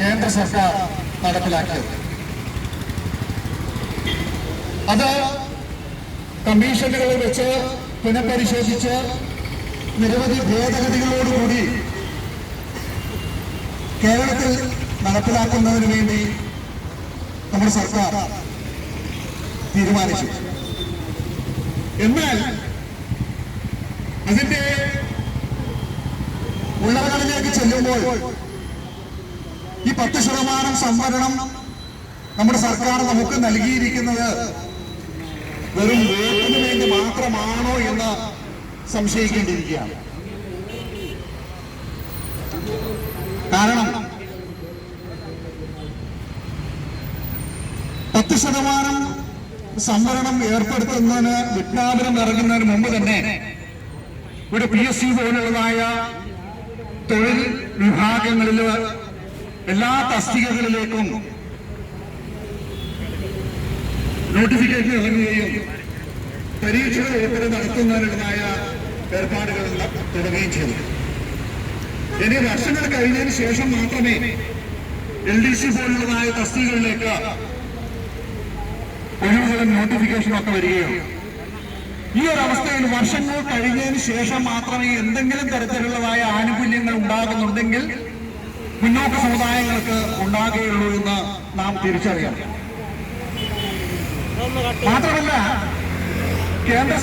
കേന്ദ്ര സർക്കാർ നടപ്പിലാക്കിയത്. അത് കമ്മീഷനുകളിൽ വെച്ച് പുനഃപരിശോധിച്ച് നിരവധി ഭേദഗതികളോടുകൂടി കേരളത്തിൽ നടപ്പിലാക്കുന്നതിന് വേണ്ടി നമ്മുടെ സർക്കാർ തീരുമാനിച്ചു. എന്നാൽ അതിന്റെ ഉള്ളവകളിലേക്ക് ചെല്ലുമ്പോൾ ഈ പത്ത് ശതമാനം സംവരണം നമ്മുടെ സർക്കാർ നമുക്ക് നൽകിയിരിക്കുന്നത് വെറും വോട്ടിന് വേണ്ടി മാത്രമാണോ എന്ന് സംശയിക്കേണ്ടിയിരിക്കുകയാണ്. കാരണം പത്ത് ശതമാനം സംവരണം ഏർപ്പെടുത്തുന്നതിന് വിജ്ഞാപനം ഇറങ്ങുന്നതിന് മുമ്പ് തന്നെ ഇവിടെ പി എസ് സി പോലുള്ളതായ തൊഴിൽ വിഭാഗങ്ങളിൽ എല്ലാ തസ്തികകളിലേക്കും നോട്ടിഫിക്കേഷൻ ഇറങ്ങുകയും പരീക്ഷകൾ ഉൾപ്പെടെ നടത്തുന്നതിനുള്ളതായ ഏർപ്പാടുകൾ തുടങ്ങുകയും ചെയ്തു. ഇനി വർഷങ്ങൾ കഴിഞ്ഞതിന് ശേഷം മാത്രമേ എൽ ഡി സി പോലുള്ളതായ തസ്തികകളിലേക്ക് ഒഴിവുകളും നോട്ടിഫിക്കേഷനും ഒക്കെ വരികയുള്ളൂ. ഈ ഒരു അവസ്ഥയിൽ വർഷങ്ങൾ കഴിഞ്ഞതിന് ശേഷം മാത്രമേ എന്തെങ്കിലും തരത്തിലുള്ളതായ ആനുകൂല്യങ്ങൾ ഉണ്ടാകുന്നുണ്ടെങ്കിൽ മുന്നോക്ക സമുദായങ്ങൾക്ക് ഉണ്ടാകുകയുള്ളൂ എന്ന് നാം തിരിച്ചറിയണം. മാത്രമല്ല കേന്ദ്ര